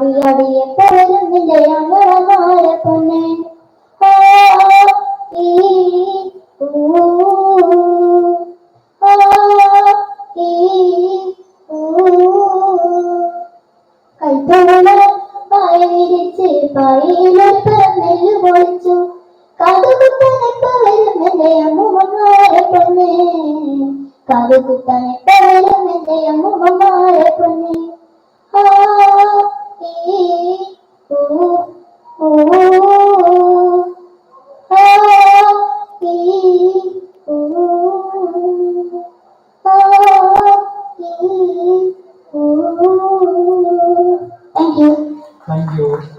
നിന്റെ അമരമായ പൊന്നെ ആ ഈ കൈത്തോള പായ വിരിച്ച് പായയിലൊരു നെല്ല് പൊളിച്ചു കാതുകുത്താനിപ്പ വരും എന്റെ അമ്മൂമ്മമാര പൊന്നെ കാതുകുത്താനിപ്പ വരും എന്റെ അമ്മൂമ്മമാര പൊന്നെ.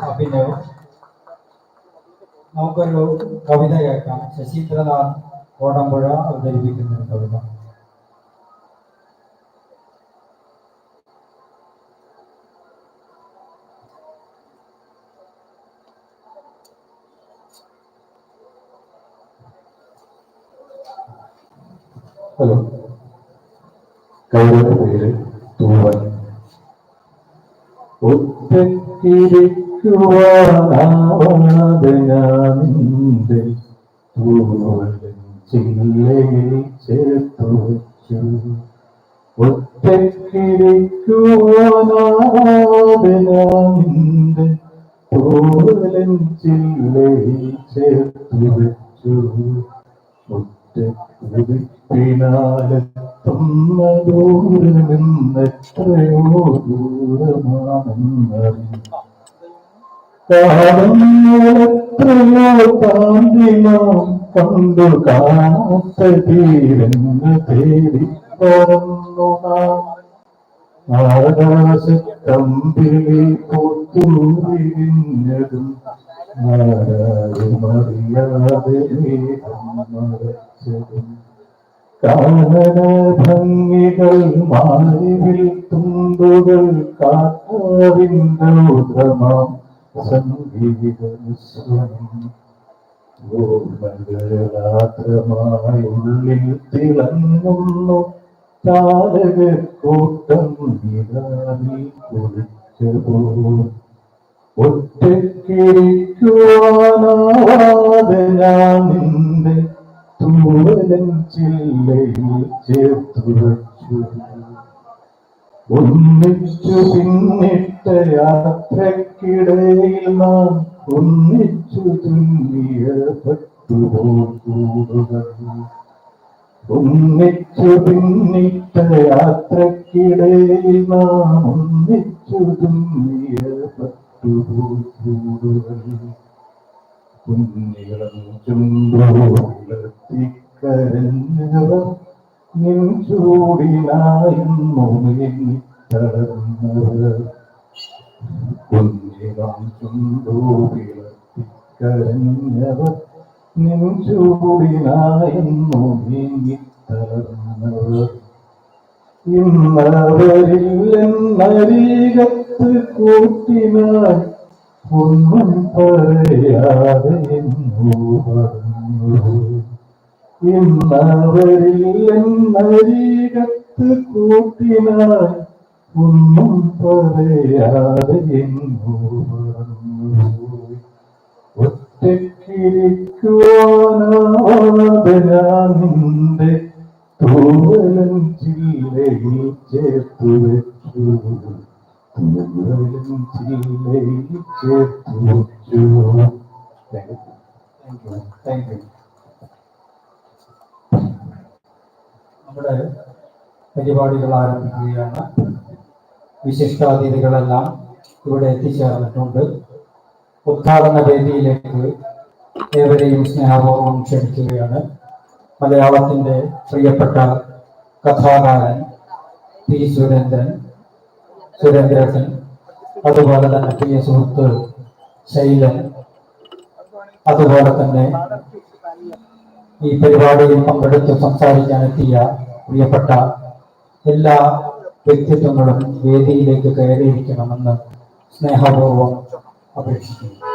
അഭിനവ് നമുക്കൊരു കവിത കേൾക്കാം. ശശീന്ദ്രനാഥ് കോടമ്പുഴ അവതരിപ്പിക്കുന്ന കവിത. ഹലോ. കൈയുടെ പേര് തൂവൻ ഒറ്റക്കിരിക്കുവാനാവാതെ ഞാൻ നിന്റെ തൂവൽ ചില്ലയിൽ ചേർത്തു വച്ചു ഒറ്റക്കിരിക്കുവാനാവാതെ ഞാൻ നിന്റെ തൂവലൻ ചില്ലയിൽ ചേർത്തു വെച്ചു ദൂരം നിന്നെത്രയോ ദൂരമാണെന്നറിയാം കണ്ടു കാണാത്ത തീരെന്ന് തേടി പറന്നു നാം ആകാശക്കമ്പിളി പൂത്തൂരിഞ്ഞതും ആരാരുമറിയാതെ മേഘം മറച്ചതും കാനന ഭംഗികൾ മാറിവിൽ തുമ്പുകൾ കാട്ടാവിന്റെ ഉദ്രമാം സംഗീത ഓർമ്മകളാത്രമായി ഉള്ളിൽ തിളങ്ങുന്നു താരകക്കൂട്ടം നിലാവിൽ കുളിച്ചതോ ഒന്നിച്ചു പിന്നിട്ട യാത്രക്കിടയിൽ നാം ഒന്നിച്ചു തുന്നിയ ഒന്നിച്ചു പിന്നിട്ട യാത്രക്കിടയിൽ നാം ഒന്നിച്ചു തുന്നിയ പട്ടുപോകൂടുകൾ കുഞ്ഞിളം ചുണ്ടുലർത്തിക്കരഞ്ഞവർ നിൻ ചൂടിനായിരുന്നു തളർന്നവർ കുഞ്ഞിളം ചുണ്ടുലർത്തിക്കരഞ്ഞവർ നിൻ ചൂടിനായിരുന്നു തളർന്നവർ ഇന്നവരില്ലെന്നരീകത്ത് കൂട്ടിനായി ഒന്നും പറയാതെ ഇന്നവരില്ലെന്നരീകത്ത് കൂട്ടിനായി ഒന്നും പറയാതെ ഒറ്റക്കിരിക്കുവാനാവാതെ ഞാൻ ചില്ലയിൽ ചേർത്തു വെച്ചു. നമ്മുടെ പരിപാടികൾ ആരംഭിക്കുകയാണ്. വിശിഷ്ടാതിഥികളെല്ലാം ഇവിടെ എത്തിച്ചേർന്നിട്ടുണ്ട്. ഉദ്ഘാടന വേദിയിലേക്ക് ഏവരെയും സ്നേഹപൂർവം ക്ഷണിക്കുകയാണ്. മലയാളത്തിന്റെ പ്രിയപ്പെട്ട കഥാകാരൻ പി സുരേന്ദ്രൻ സുരേന്ദ്രൻ അതുപോലെ തന്നെ പ്രിയ സുഹൃത്ത് ശൈലൻ അതുപോലെ തന്നെ ഈ പരിപാടിയിൽ പങ്കെടുത്ത് സംസാരിക്കാനെത്തിയ പ്രിയപ്പെട്ട എല്ലാ വ്യക്തിത്വങ്ങളും വേദിയിലേക്ക് കയറിയിരിക്കണമെന്ന് സ്നേഹപൂർവം അപേക്ഷിക്കുന്നു.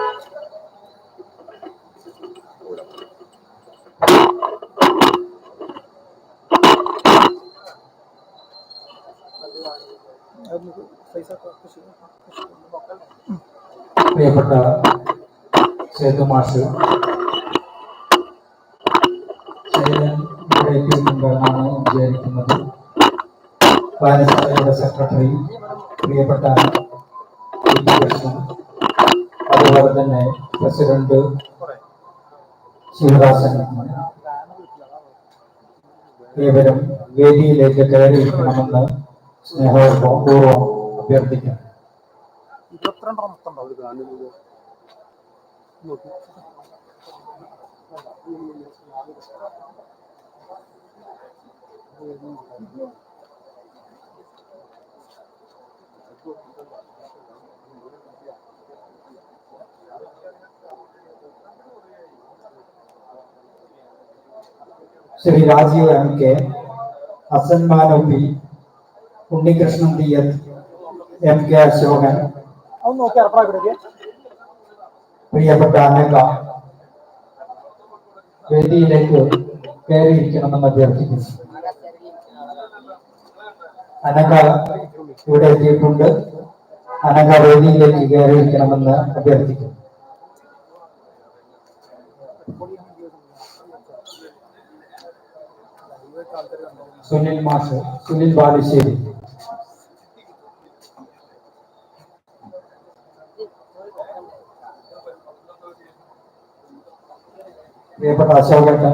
പ്രിയപ്പെട്ട സേതു മാഷ് ശൈലൻ ഇവിടെ എത്തിയിട്ടുണ്ടെന്നാണ് വിചാരിക്കുന്നത് വായനശാലയുടെ സെക്രട്ടറി പ്രിയപ്പെട്ട. കൃഷ്ണൻ അതുപോലെ തന്നെ പ്രസിഡന്റ് ശിവദാസൻ ഏവരും വേദിയിലേക്ക് കയറിയിരിക്കണമെന്ന് സ്നേഹപൂർവം അഭ്യർത്ഥിക്കുന്നു അഭ്യർത്ഥിക്കാം Shri Rajeev M K Hassan Manavi Unnikrishnan Theeyath M K Ashokan. പ്രിയപ്പെട്ട അനക വേദിയിലേക്ക് കയറിയിരിക്കണമെന്ന് അഭ്യർത്ഥിക്കുന്നു. അനക ഇവിടെ എത്തിയിട്ടുണ്ട്. അനക വേദിയിലേക്ക് കയറിയിരിക്കണമെന്ന് അഭ്യർത്ഥിക്കുന്നു. സുനിൽ മാഷ് സുനിൽ ബാലുശ്ശേരി. പ്രിയപ്പെട്ട അശോകട്ടൻ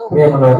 പ്രിയമുള്ളവർ